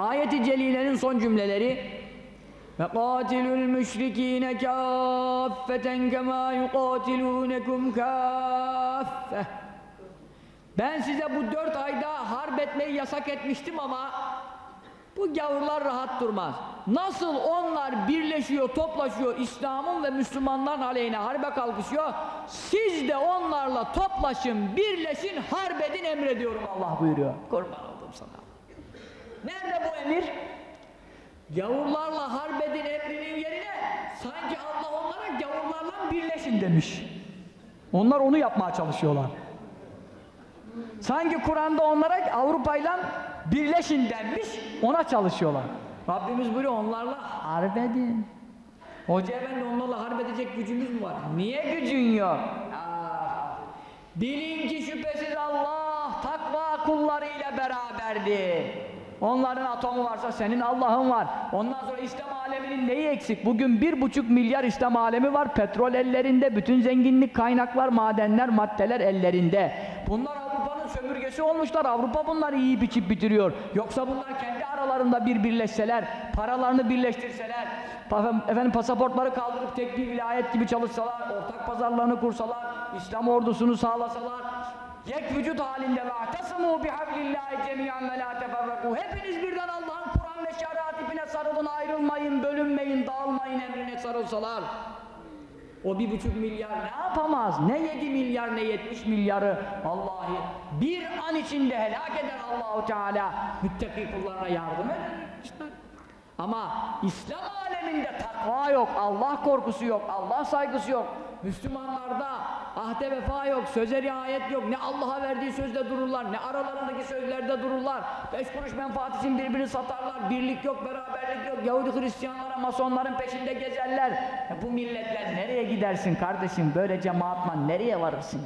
Ayet-i Celile'nin son cümleleri qatilul müşrikine kâffeten kemâ yuqatilûnekum kâffeh Ben size bu dört ayda harp etmeyi yasak etmiştim ama bu gavurlar rahat durmaz. Nasıl onlar birleşiyor, toplaşıyor, İslam'ın ve Müslümanların aleyhine harbe kalkışıyor, siz de onlarla toplaşın, birleşin, harp edin emrediyorum Allah buyuruyor. Kurban oldum sana. Gavurlarla harp edin emrinin yerine sanki Allah onlara gavurlarla birleşin demiş. Onlar onu yapmaya çalışıyorlar. Sanki Kur'an'da onlara Avrupa'yla birleşin denmiş, ona çalışıyorlar. Rabbimiz buyuruyor onlarla harp edin. Hoca efendi onlarla harp edecek gücümüz mü var? Niye gücün yok? Aa, bilin ki şüphesiz Allah takva kullarıyla beraberdi. Onların atomu varsa senin Allah'ın var. Ondan sonra İslam aleminin neyi eksik? Bugün bir buçuk milyar İslam alemi var. Petrol ellerinde, bütün zenginlik, kaynaklar, madenler, maddeler ellerinde. Bunlar Avrupa'nın sömürgesi olmuşlar. Avrupa bunları iyi biçip bitiriyor. Yoksa bunlar kendi aralarında bir birleşseler, paralarını birleştirseler, efendim pasaportları kaldırıp tek bir vilayet gibi çalışsalar, ortak pazarlarını kursalar, İslam ordusunu sağlasalar, yek vücut halinde ve ahtasimu bihablillahi cemiyan ve la teferraku. Hepiniz birden Allah'ın Kur'an ve şeriat ipine sarılın, ayrılmayın, bölünmeyin, dağılmayın emrine sarılsalar. O bir buçuk milyar ne yapamaz? Ne yedi milyar ne yetmiş milyarı Vallahi bir an içinde helak eder Allahu Teala müttaki kullarına yardım eder. İşte. Ama İslam aleminde takva yok, Allah korkusu yok, Allah saygısı yok. Müslümanlarda ahde vefa yok, söze riayet yok. Ne Allah'a verdiği sözde dururlar, ne aralarındaki sözlerde dururlar. Beş kuruş menfaat için birbirini satarlar. Birlik yok, beraberlik yok. Yahudi Hristiyanlara, masonların peşinde gezerler. Ya bu milletler nereye gidersin kardeşim? Böyle cemaatla nereye varırsın?